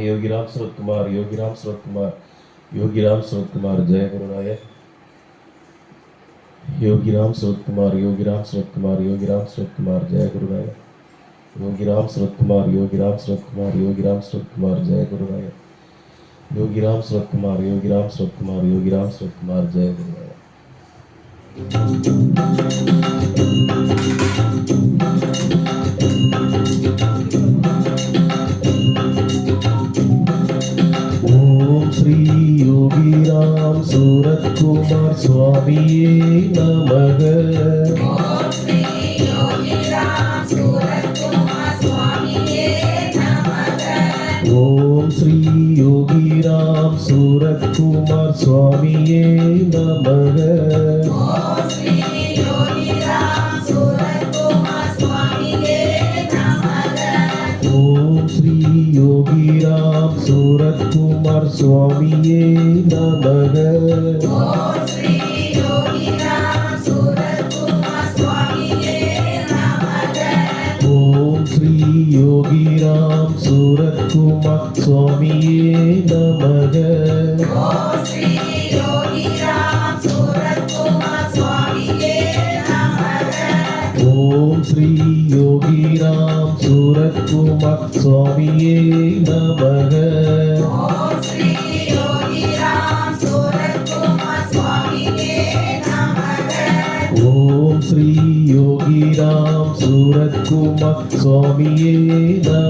योगी राम स्रोत कुमार योगी राम स्रोत कुमार योगी राम स्रोत कुमार जय गुरुनायक யோகிராம் சுரத்குமார் யோகிராம் சுரத்குமார் யோகிராம் சுரத்குமார் ஜெய குருநாயக் யோகிராம் சுரத்குமார் யோகிராம் சுரத்குமார் யோகிராம் சுரத்குமார் ஜெய குருநாயக் யோகிராம் சுரத்குமார் யோகிராம் சுரத்குமார் யோகிராம் சுரத்குமார் ஜெய குருநாயக் யோகிராம் சுரத்குமார் யோகிராம் சுரத்குமார் யோகிராம் சுரத்குமார் ஜெய குருநாயக் ஓம் யோகிராம் சூரத்குமார் சுவாமியே நமக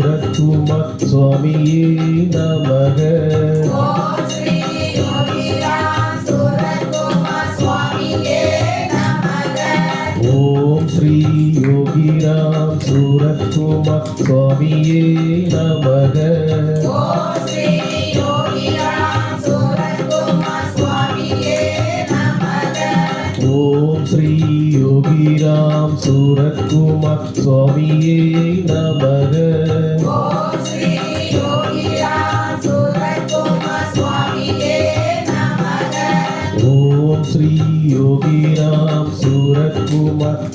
सूरत स्वामी नम। ओम श्री योगी राम सूरत स्वामी स्वामी नमः।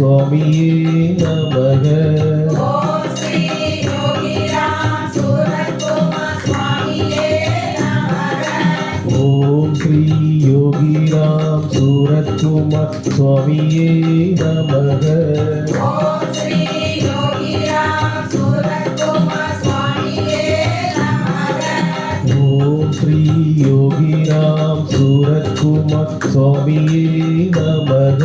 சுவாமியே நமக ஓம் ஸ்ரீ யோகிராம் சூரத்குமார் சுவாமியே நமக ஓம் ஸ்ரீ யோகிராம் சூரத்குமார் சுவாமியே நமக ஓம் ஸ்ரீ யோகிராம் சூரத்குமார் சுவாமியே நமக ஓம் ஸ்ரீ யோகிராம் சூரத்குமார் சுவாமியே நமக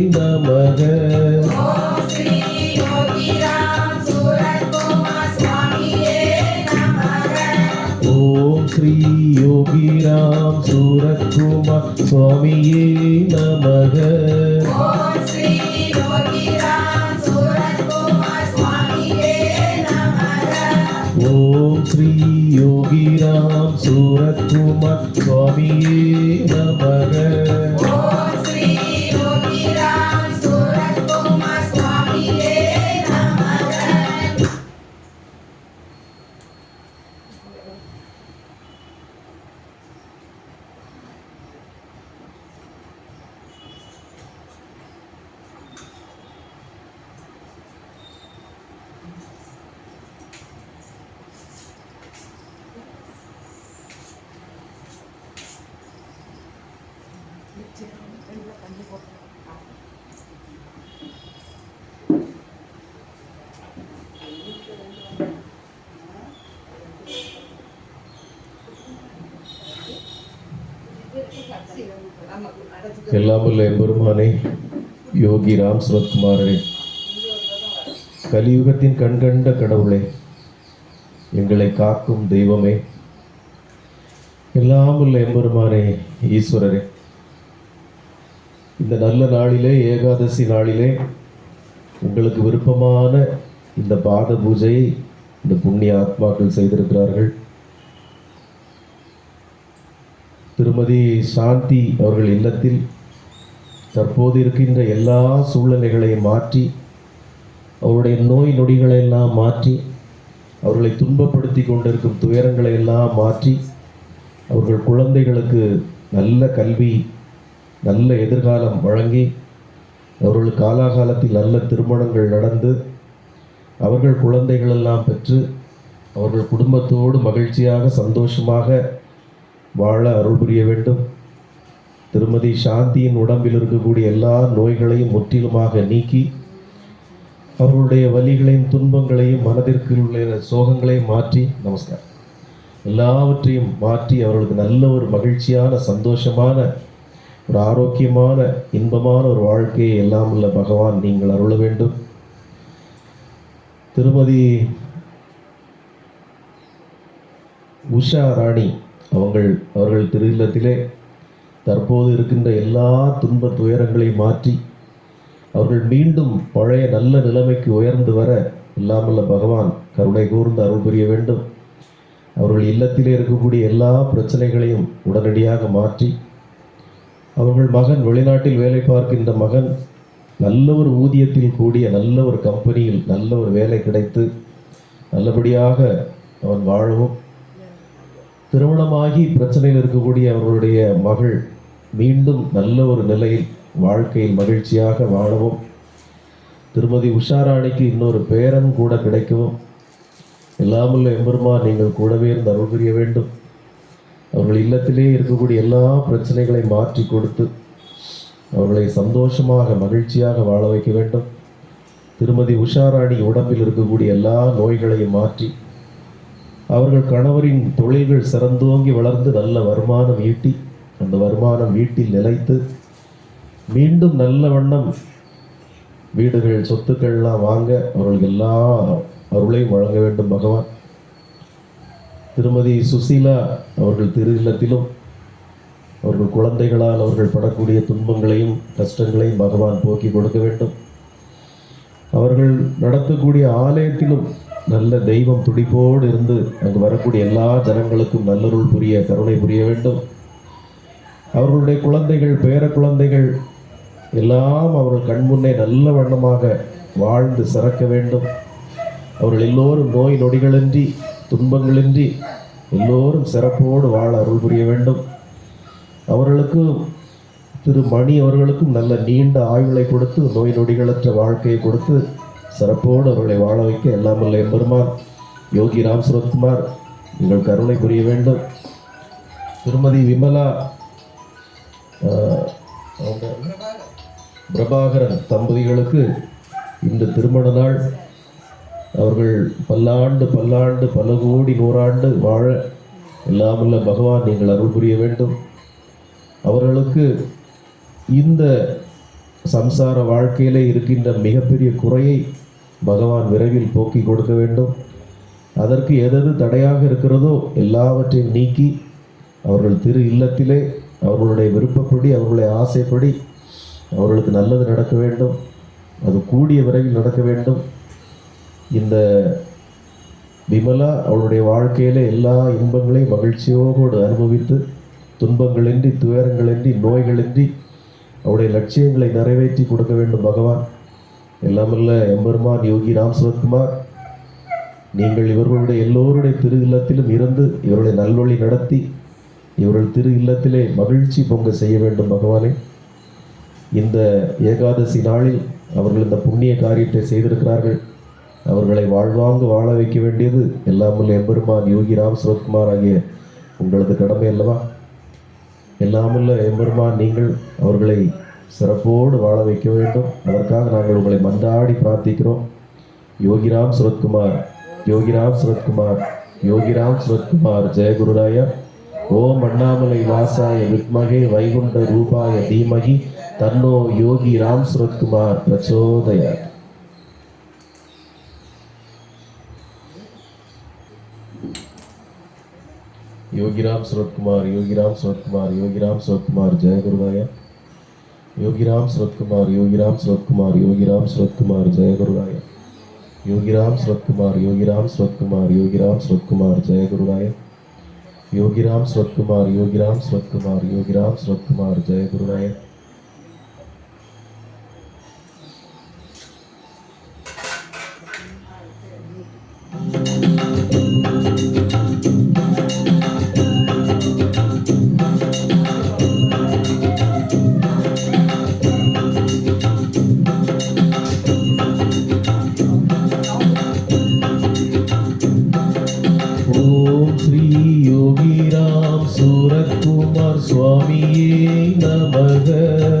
சூரத்குமார் சுவாமியே நமக எல்லாம் வல்ல எம்பெருமானே யோகி ராம் சுரத்குமாரரே கலியுகத்தின் கண்கண்ட கடவுளே எங்களை காக்கும் தெய்வமே எல்லாம் எம்பெருமானே ஈஸ்வரரே இந்த நல்ல நாளிலே ஏகாதசி நாளிலே உங்களுக்கு விருப்பமான இந்த பாத பூஜையை இந்த புண்ணிய ஆத்மாக்கள் செய்திருக்கிறார்கள் திருமதி சாந்தி அவர்கள் இல்லத்தில் தற்போது இருக்கின்ற எல்லா சூழ்நிலைகளையும் மாற்றி அவருடைய நோய் நொடிகளை எல்லாம் மாற்றி அவர்களை துன்பப்படுத்தி கொண்டிருக்கும் துயரங்களை எல்லாம் மாற்றி அவர்கள் குழந்தைகளுக்கு நல்ல கல்வி நல்ல எதிர்காலம் வழங்கி அவர்கள் காலாகாலத்தில் நல்ல திருமணங்கள் நடந்து அவர்கள் குழந்தைகளெல்லாம் பெற்று அவர்கள் குடும்பத்தோடு மகிழ்ச்சியாக சந்தோஷமாக வாழ அருள் புரிய வேண்டும். திருமதி சாந்தியின் உடம்பில் இருக்கக்கூடிய எல்லா நோய்களையும் முற்றிலுமாக நீக்கி அவர்களுடைய வலிகளையும் துன்பங்களையும் மனதிற்கு உள்ள சோகங்களையும் மாற்றி நமஸ்காரம். எல்லாவற்றையும் மாற்றி அவர்களுக்கு நல்ல ஒரு மகிழ்ச்சியான சந்தோஷமான ஒரு ஆரோக்கியமான இன்பமான ஒரு வாழ்க்கையை எல்லாம் உள்ள பகவான் நீங்கள் அருள வேண்டும். திருமதி உஷா ராணி அவங்கள் அவர்கள் திரு இல்லத்திலே தற்போது இருக்கின்ற எல்லா துன்ப துயரங்களையும் மாற்றி அவர்கள் மீண்டும் பழைய நல்ல நிலைமைக்கு உயர்ந்து வர இல்லாமல்ல பகவான் கருணை கூர்ந்து அருள் புரிய வேண்டும். அவர்கள் இல்லத்திலே இருக்கக்கூடிய எல்லா பிரச்சனைகளையும் உடனடியாக மாற்றி அவர்கள் மகன் வெளிநாட்டில் வேலை பார்க்கின்ற மகன் நல்ல ஒரு ஊதியத்தில் கூடிய நல்ல ஒரு கம்பெனியில் நல்ல ஒரு வேலை கிடைத்து நல்லபடியாக அவன் வாழவும். திருமணமாகி பிரச்சனையில் இருக்கக்கூடிய அவர்களுடைய மகள் மீண்டும் நல்ல ஒரு நிலையில் வாழ்க்கையில் மகிழ்ச்சியாக வாழவும் திருமதி உஷாராணிக்கு இன்னொரு பேரன் கூட கிடைக்கவும் எல்லாமுள்ள எம்பெருமா நீங்கள் கூடவே இருந்து அருள் புரிய வேண்டும். அவர்கள் இல்லத்திலே இருக்கக்கூடிய எல்லா பிரச்சனைகளை மாற்றி கொடுத்து அவர்களை சந்தோஷமாக மகிழ்ச்சியாக வாழ வைக்க வேண்டும். திருமதி உஷாராணி உடம்பில் இருக்கக்கூடிய எல்லா நோய்களையும் மாற்றி அவர்கள் கணவரின் தொழில்கள் சிறந்தோங்கி வளர்ந்து நல்ல வருமானம் ஈட்டி அந்த வருமானம் வீட்டில் நிலைத்து மீண்டும் நல்ல வண்ணம் வீடுகள் சொத்துக்கள்லாம் வாங்க அவர்களுக்கு எல்லா அருளையும் வழங்க வேண்டும் பகவான். திருமதி சுசீலா அவர்கள் திரு இல்லத்திலும் அவர்கள் குழந்தைகளால் அவர்கள் படக்கூடிய துன்பங்களையும் கஷ்டங்களையும் பகவான் போக்கி கொடுக்க வேண்டும். அவர்கள் நடத்தக்கூடிய ஆலயத்திலும் நல்ல தெய்வம் துடிப்போடு இருந்து அங்கு வரக்கூடிய எல்லா ஜனங்களுக்கும் நல்லருள் புரிய கருணை புரிய வேண்டும். அவர்களுடைய குழந்தைகள் பேர குழந்தைகள் எல்லாம் அவர்கள் கண்முன்னே நல்ல வண்ணமாக வாழ்ந்து சிறக்க வேண்டும். அவர்கள் எல்லோரும் நோய் நொடிகளின்றி துன்பங்களின்றி எல்லோரும் சிறப்போடு வாழ அருள் புரிய வேண்டும். அவர்களுக்கும் திரு மணி அவர்களுக்கும் நல்ல நீண்ட ஆயுளை கொடுத்து நோய் நொடிகளற்ற வாழ்க்கையை கொடுத்து சிறப்போடு அவர்களை வாழ வைக்க எல்லாமல்ல வல்ல எம்பெருமான் யோகி ராம் சுரத்குமார் நீங்கள் கருணை புரிய வேண்டும். திருமதி விமலா பிரபாகரன் தம்பதிகளுக்கு இந்த திருமண நாள் அவர்கள் பல்லாண்டு பல்லாண்டு பல கோடி நூறாண்டு வாழ எல்லாமல்ல பகவான் நீங்கள் அருள் புரிய வேண்டும். அவர்களுக்கு இந்த சம்சார வாழ்க்கையிலே இருக்கின்ற மிகப்பெரிய குறையை பகவான் விரைவில் போக்கி கொடுக்க வேண்டும். அதற்கு எதது தடையாக இருக்கிறதோ எல்லாவற்றையும் நீக்கி அவர்கள் திரு இல்லத்திலே அவர்களுடைய விருப்பப்படி அவர்களுடைய ஆசைப்படி அவர்களுக்கு நல்லது நடக்க வேண்டும். அது கூடிய விரைவில் நடக்க வேண்டும். இந்த விமலா அவளுடைய வாழ்க்கையில் எல்லா இன்பங்களையும் மகிழ்ச்சியோடு அனுபவித்து துன்பங்களின்றி துயரங்களின்றி நோய்களின்றி அவருடைய லட்சியங்களை நிறைவேற்றி கொடுக்க வேண்டும் பகவான். எல்லாமல்ல எம்பெருமான் யோகி ராம் சுரத்குமார் நீங்கள் இவர்களுடைய எல்லோருடைய திரு இல்லத்திலும் இருந்து இவர்களை நல்வழி நடத்தி இவர்கள் திரு இல்லத்திலே மகிழ்ச்சி பொங்க செய்ய வேண்டும் பகவானே. இந்த ஏகாதசி நாளில் அவர்கள் இந்த புண்ணிய காரியத்தை செய்திருக்கிறார்கள். அவர்களை வாழ்வாங்கு வாழ வைக்க வேண்டியது எல்லாமுள்ள எம்பெருமான் யோகி ராம் சுரத்குமார் ஆகிய உங்களது கடமை அல்லவா? எல்லாமல்ல எம்பெருமான் நீங்கள் அவர்களை சிறப்போடு வாழ வைக்க வேண்டும். அதற்காக நாங்கள் உங்களை மன்றாடி பிரார்த்திக்கிறோம். யோகிராம் சுரத்குமார் யோகிராம் சுரத்குமார் யோகிராம் சுரத்குமார் ஜெயகுருராய. ஓம் அண்ணாமலை வாசாய வித்மகே வைகுண்ட ரூபாய தீமகி. தன்னோ யோகி ராம் சுரத்குமார் பிரச்சோதயா. யோகிராம் சுரத்குமார் யோகிராம் சுரத்குமார் யோகிராம் சுரத்குமார் ஜெயகுருதாயா योगीराम सूरत कुमार योगीराम सूरत कुमार योगीराम सूरत कुमार जय गुरुराय योगीराम सूरत कुमार योगीराम सूरत कुमार योगीराम सूरत कुमार जय गुरुराय योगीराम सूरत कुमार योगीराम सूरत कुमार योगीराम सूरत कुमार जय गुरुराय சரத்குமார் சுவாமியே நமக.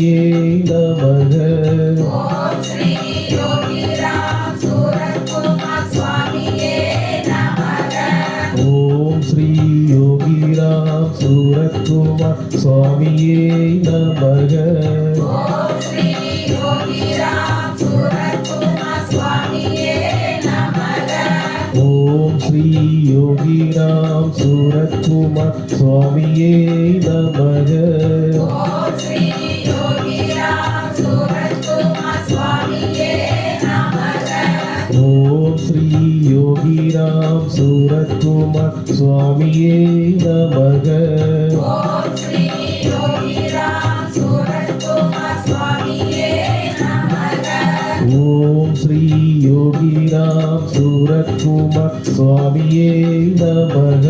சுவாமியே நமக. ஓம் ஸ்ரீ யோகிராம் சூரத்குமார் சுவாமியே நமக.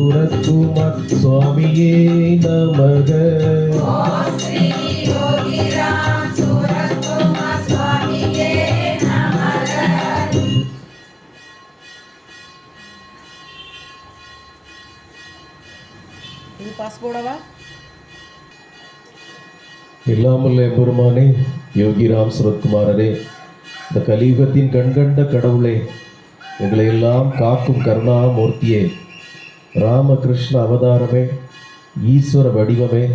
சூரத்குமார் சுவாமியே நமக பாஸ்போர்டவா இல்லாமல் எம்பெருமானே யோகிராம் சுரத்குமாரரே இந்த கலியுகத்தின் கண்கண்ட கடவுளே எங்களை எல்லாம் காக்கும் கருணாமூர்த்தியே ராமகிருஷ்ண அவதாரமே ஈஸ்வர வடிவமே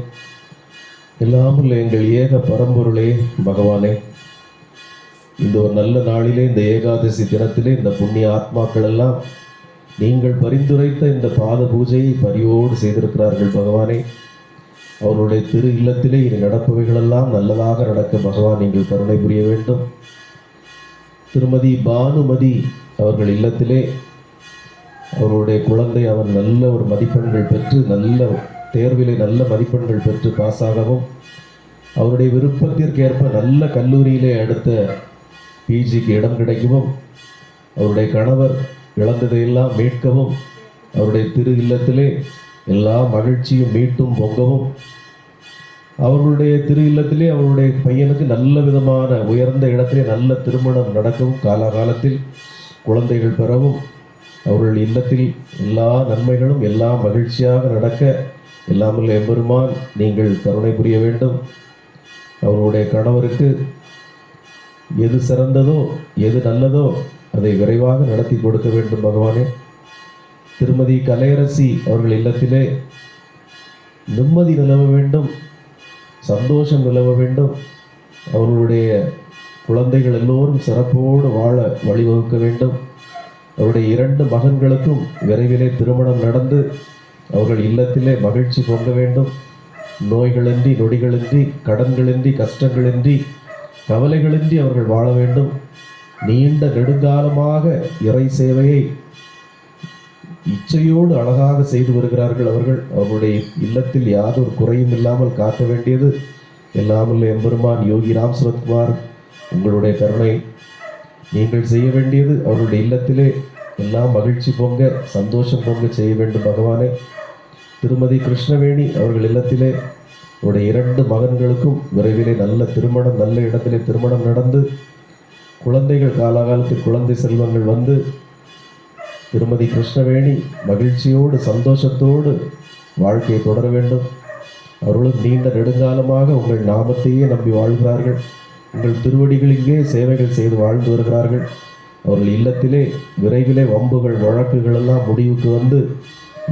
இல்லாமல் எங்கள் ஏக பரம்பொருளே பகவானே. இந்த ஒரு நல்ல நாளிலே இந்த ஏகாதசி தினத்திலே இந்த புண்ணிய ஆத்மாக்கள் எல்லாம் நீங்கள் பரிந்துரைத்த இந்த பாத பூஜையை பரிவோடு செய்திருக்கிறார்கள் பகவானே. அவருடைய திரு இல்லத்திலே இனி நடப்பவைகளெல்லாம் நல்லதாக நடக்க பகவான் நீங்கள் கருணை புரிய வேண்டும். திருமதி பானுமதி அவர்கள் இல்லத்திலே அவருடைய குழந்தை அவன் நல்ல ஒரு மதிப்பெண்கள் பெற்று நல்ல தேர்விலே நல்ல மதிப்பெண்கள் பெற்று பாஸாகவும் அவருடைய விருப்பத்திற்கேற்ப நல்ல கல்லூரியிலே அடுத்த பிஜிக்கு இடம் கிடைக்கவும் அவருடைய கணவர் இழந்ததையெல்லாம் மீட்கவும் அவருடைய திரு இல்லத்திலே எல்லா மகிழ்ச்சியும் மீட்டும் பொங்கவும். அவர்களுடைய திரு இல்லத்திலே அவருடைய பையனுக்கு நல்ல விதமான உயர்ந்த இடத்திலே நல்ல திருமணம் நடக்கவும் காலாகாலத்தில் குழந்தைகள் பெறவும் அவர்கள் இல்லத்தில் எல்லா நன்மைகளும் எல்லாம் மகிழ்ச்சியாக நடக்க எல்லாமல் எம்பெருமான் நீங்கள் கருணை புரிய வேண்டும். அவருடைய கணவருக்கு எது சிறந்ததோ எது நல்லதோ அதை விரைவாக நடத்தி கொடுக்க வேண்டும் பகவானே. திருமதி கலையரசி அவர்கள் இல்லத்திலே நிம்மதி நிலவ வேண்டும் சந்தோஷம் நிலவ வேண்டும். அவர்களுடைய குழந்தைகள் எல்லோரும் சிறப்போடு வாழ வழிவகுக்க வேண்டும். அவருடைய இரண்டு மகன்களுக்கும் விரைவிலே திருமணம் நடந்து அவர்கள் இல்லத்திலே மகிழ்ச்சி பொங்க வேண்டும். நோய்களின்றி நொடிகளின்றி கடன்களின்றி கஷ்டங்களின்றி கவலைகளின்றி அவர்கள் வாழ வேண்டும். நீண்ட நெடுங்காலமாக இறை சேவையை இச்சையோடு அழகாக செய்து வருகிறார்கள் அவர்கள். அவருடைய இல்லத்தில் யாதொரு குறையும் இல்லாமல் காக்க வேண்டியது. எல்லாமல்ல எம்பெருமான் யோகி ராம் சுரத்குமார் உங்களுடைய கருணை. நீங்கள் செய்ய வேண்டியது அவருடைய இல்லத்திலே எல்லாம் மகிழ்ச்சி பொங்க சந்தோஷம் பொங்க செய்ய வேண்டும். பகவானே திருமதி கிருஷ்ணவேணி அவர்கள் இல்லத்திலே உடைய இரண்டு மகன்களுக்கும் விரைவிலே நல்ல திருமணம் நல்ல இடத்திலே திருமணம் நடந்து குழந்தைகள் காலாகாலத்தில் குழந்தை செல்வங்கள் வந்து திருமதி கிருஷ்ணவேணி மகிழ்ச்சியோடு சந்தோஷத்தோடு வாழ்க்கையை தொடர வேண்டும். அவர்களும் நீண்ட நெடுங்காலமாக உங்கள் நாமத்தையே நம்பி வாழ்கிறார்கள். உங்கள் திருவடிகளிலே சேவைகள் செய்து வாழ்ந்து வருகிறார்கள். அவர்கள் இல்லத்திலே விரைவிலே வம்புகள் வழக்குகள் எல்லாம் முடிவுக்கு வந்து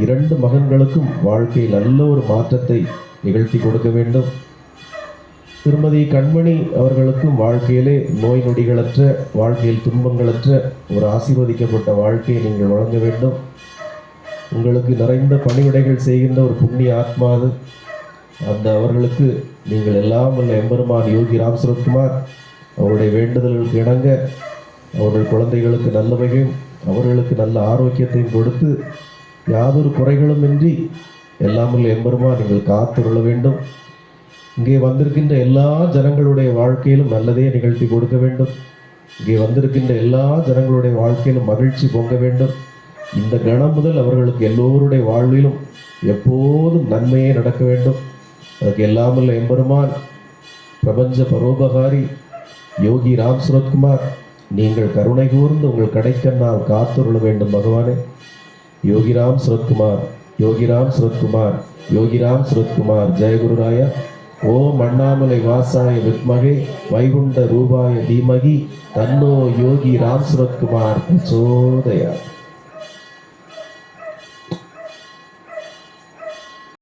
இரண்டு மகன்களுக்கும் வாழ்க்கையில் நல்ல ஒரு மாற்றத்தை நிகழ்த்தி கொடுக்க வேண்டும். திருமதி கண்மணி அவர்களுக்கும் வாழ்க்கையிலே நோய் நொடிகளற்ற வாழ்க்கையில் துன்பங்களற்ற ஒரு ஆசீர்வதிக்கப்பட்ட வாழ்க்கையை நீங்கள் வழங்க வேண்டும். உங்களுக்கு நிறைந்த பணிவிடைகள் செய்கின்ற ஒரு புண்ணிய ஆத்மா அது. அந்த அவர்களுக்கு நீங்கள் எல்லாம் உள்ள எம்பெருமான் யோகி ராம் சுரத்குமார் அவருடைய வேண்டுதல்களுக்கு இணங்க அவர்கள் குழந்தைகளுக்கு நல்லவையும் அவர்களுக்கு நல்ல ஆரோக்கியத்தையும் கொடுத்து யாதொரு குறைகளும் இன்றி எல்லாம் உள்ள எம்பெருமான் நீங்கள் காத்துள்ள வேண்டும். இங்கே வந்திருக்கின்ற எல்லா ஜனங்களுடைய வாழ்க்கையிலும் நல்லதே நிகழ்த்தி கொடுக்க வேண்டும். இங்கே வந்திருக்கின்ற எல்லா ஜனங்களுடைய வாழ்க்கையிலும் மகிழ்ச்சி பொங்க வேண்டும். இந்த கணம் முதல் அவர்களுக்கு எல்லோருடைய வாழ்விலும் எப்போதும் நன்மையே நடக்க வேண்டும். அதுக்கு எல்லாமல்ல எம்பெருமான் பிரபஞ்ச பரோபகாரி யோகி ராம் சுரத்குமார் நீங்கள் கருணை கூர்ந்து உங்கள் கடைக்க நான் காத்துருள வேண்டும் பகவானே யோகிராம் சுரத்குமார் யோகிராம் சுரத்குமார் யோகிராம் சுரத்குமார் ஜெயகுருராய ஓம் அண்ணாமலை வாசாய வித்மகே வைகுண்ட ரூபாய தீமகி தன்னோ யோகி ராம் சுரத்குமார் பிரச்சோதயா